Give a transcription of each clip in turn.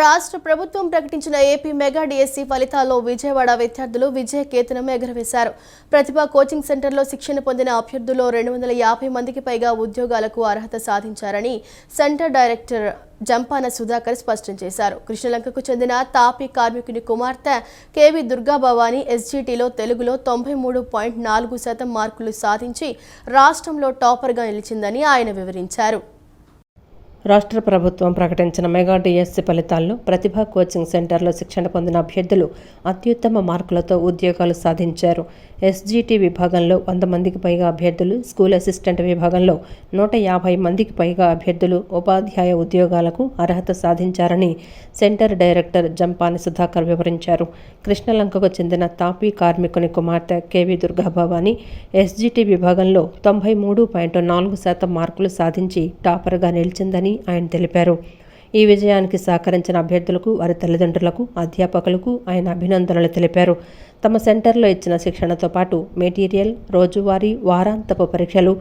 రాష్ట్ర ప్రభుత్వం ప్రకటించిన ఏపీ మెగా డిఎస్సీ ఫలితాల్లో విజయవాడ విద్యార్థులు విజయ కేతనం ఎగురవేశారు. ప్రతిభ కోచింగ్ సెంటర్లో శిక్షణ పొందిన అభ్యర్థుల్లో రెండు వందల యాభై మందికి పైగా ఉద్యోగాలకు అర్హత సాధించారని సెంటర్ డైరెక్టర్ జంపాన సుధాకర్ స్పష్టం చేశారు. కృష్ణలంకకు చెందిన తాపీ కార్మికుని కుమార్తె కేవి దుర్గాభవాని ఎస్జీటీలో తెలుగులో తొంభై మూడు పాయింట్ నాలుగు శాతం మార్కులు సాధించి రాష్ట్రంలో టాపర్గా నిలిచిందని ఆయన వివరించారు. రాష్ట్ర ప్రభుత్వం ప్రకటించిన మెగా డిఎస్సి ఫలితాల్లో ప్రతిభా కోచింగ్ సెంటర్లో శిక్షణ పొందిన అభ్యర్థులు అత్యుత్తమ మార్కులతో ఉద్యోగాలు సాధించారు. ఎస్జీటీ విభాగంలో వంద మందికి పైగా అభ్యర్థులు స్కూల్ అసిస్టెంట్ విభాగంలో నూట యాభై మందికి పైగా అభ్యర్థులు ఉపాధ్యాయ ఉద్యోగాలకు అర్హత సాధించారని సెంటర్ డైరెక్టర్ జంపాని సుధాకర్ వివరించారు. కృష్ణలంకకు చెందిన తాపీ కార్మికుని కుమార్తె కేవీ దుర్గాభవాని ఎస్జీటీ విభాగంలో తొంభై మూడు పాయింట్ నాలుగు శాతం మార్కులు సాధించి టాపర్గా నిలిచిందని ఆయన తెలిపారు. ఈ విజయానికి సహకరించిన అభ్యర్థులకు వారి తల్లిదండ్రులకు అధ్యాపకులకు ఆయన అభినందనలు తెలిపారు. తమ సెంటర్లో ఇచ్చిన శిక్షణతో పాటు మెటీరియల్ రోజువారీ వారాంతపు పరీక్షలు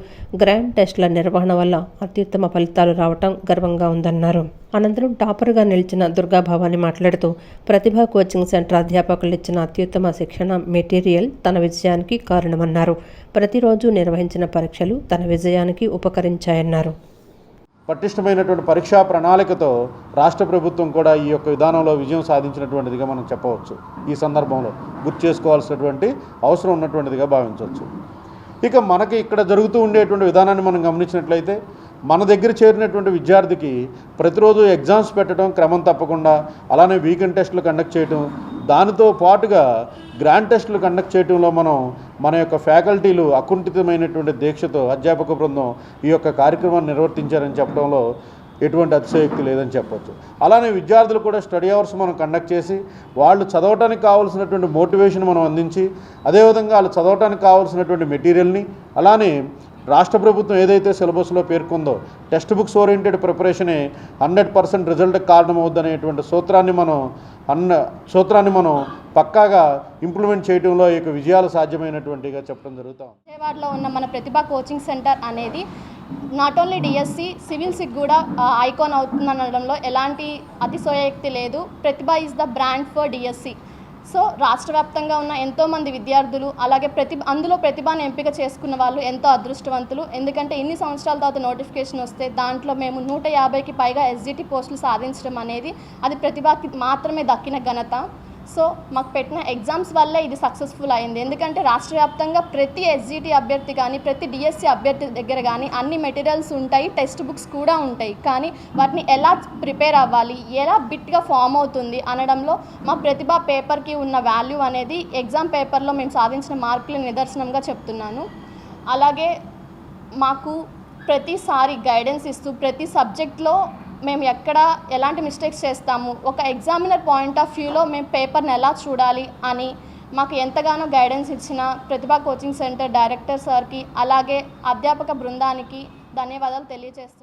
గ్రాండ్ టెస్టుల నిర్వహణ వల్ల అత్యుత్తమ ఫలితాలు రావటం గర్వంగా ఉందన్నారు. అనంతరం టాపర్గా నిలిచిన దుర్గాభవాని మాట్లాడుతూ ప్రతిభా కోచింగ్ సెంటర్ అధ్యాపకులు ఇచ్చిన అత్యుత్తమ శిక్షణ మెటీరియల్ తన విజయానికి కారణమన్నారు. ప్రతిరోజు నిర్వహించిన పరీక్షలు తన విజయానికి ఉపకరించాయన్నారు. పటిష్టమైనటువంటి పరీక్షా ప్రణాళికతో రాష్ట్ర ప్రభుత్వం కూడా ఈ యొక్క విధానంలో విజయం సాధించినటువంటిదిగా మనం చెప్పవచ్చు. ఈ సందర్భంలో గుర్తు చేసుకోవాల్సినటువంటి అవసరం ఉన్నటువంటిదిగా భావించవచ్చు. ఇక మనకి ఇక్కడ జరుగుతూ ఉండేటువంటి విధానాన్ని మనం గమనించినట్లయితే మన దగ్గర చేరినటువంటి విద్యార్థికి ప్రతిరోజు ఎగ్జామ్స్ పెట్టడం క్రమం తప్పకుండా అలానే వీకెండ్ టెస్టులు కండక్ట్ చేయడం దానితో పాటుగా గ్రాండ్ టెస్టులు కండక్ట్ చేయడంలో మనం మన యొక్క ఫ్యాకల్టీలు అకుంఠితమైనటువంటి దీక్షతో అధ్యాపక బృందం ఈ యొక్క కార్యక్రమాన్ని నిర్వర్తించారని చెప్పడంలో ఎటువంటి అతిశయోక్తి లేదని చెప్పొచ్చు. అలానే విద్యార్థులు కూడా స్టడీ అవర్స్ మనం కండక్ట్ చేసి వాళ్ళు చదవటానికి కావాల్సినటువంటి మోటివేషన్ మనం అందించి అదేవిధంగా వాళ్ళు చదవటానికి కావాల్సినటువంటి మెటీరియల్ని అలానే రాష్ట్ర ప్రభుత్వం ఏదైతే సిలబస్లో పేర్కొందో టెక్స్ట్ బుక్స్ ఓరియంటెడ్ ప్రిపరేషనే హండ్రెడ్ పర్సెంట్ రిజల్ట్కి కారణమవుద్దనేటువంటి సూత్రాన్ని మనం అన్న సూత్రాన్ని మనం పక్కాగా ఇంప్లిమెంట్ చేయడంలో ఈ యొక్క విజయాలు సాధ్యమైనటువంటిగా చెప్పడం జరుగుతాం విజయవాడలో ఉన్న మన ప్రతిభ కోచింగ్ సెంటర్ అనేది నాట్ ఓన్లీ డిఎస్సి సివిల్స్కి కూడా ఐకాన్ అవుతుందనడంలో ఎలాంటి అతిశయోక్తి లేదు. Pratibha is the brand for DSC so రాష్ట్ర వ్యాప్తంగా ఉన్న ఎంతోమంది విద్యార్థులు అలాగే ప్రతి అందులో ప్రతిభను ఎంపిక చేసుకున్న వాళ్ళు ఎంతో అదృష్టవంతులు. ఎందుకంటే ఇన్ని సంవత్సరాల తర్వాత నోటిఫికేషన్ వస్తే దాంట్లో మేము నూట యాభైకి పైగా ఎస్జిటి పోస్టులు సాధించడం అనేది అది ప్రతిభకి మాత్రమే దక్కిన ఘనత. సో మాకు పెట్టిన ఎగ్జామ్స్ వల్ల ఇది సక్సెస్ఫుల్ అయింది. ఎందుకంటే రాష్ట్ర వ్యాప్తంగా ప్రతి ఎస్జిటి అభ్యర్థి కానీ ప్రతి డిఎస్సి అభ్యర్థి దగ్గర కానీ అన్ని మెటీరియల్స్ ఉంటాయి టెక్స్ట్ బుక్స్ కూడా ఉంటాయి. కానీ వాటిని ఎలా ప్రిపేర్ అవ్వాలి ఎలా బిట్గా ఫామ్ అవుతుంది అనడంలో మా ప్రతిభ పేపర్కి ఉన్న వాల్యూ అనేది ఎగ్జామ్ పేపర్లో మేము సాధించిన మార్కుల నిదర్శనంగా చెప్తున్నాను. అలాగే మాకు ప్రతిసారి గైడెన్స్ ఇస్తూ ప్రతి సబ్జెక్ట్లో మేము ఎక్కడ ఎలాంటి మిస్టేక్స్ చేస్తాము ఒక ఎగ్జామినర్ పాయింట్ ఆఫ్ వ్యూలో మేము పేపర్ని ఎలా చూడాలి అని మాకు ఎంతగానో గైడెన్స్ ఇచ్చిన ప్రతిభా కోచింగ్ సెంటర్ డైరెక్టర్ సార్కి అలాగే అధ్యాపక బృందానికి ధన్యవాదాలు తెలియజేస్తాం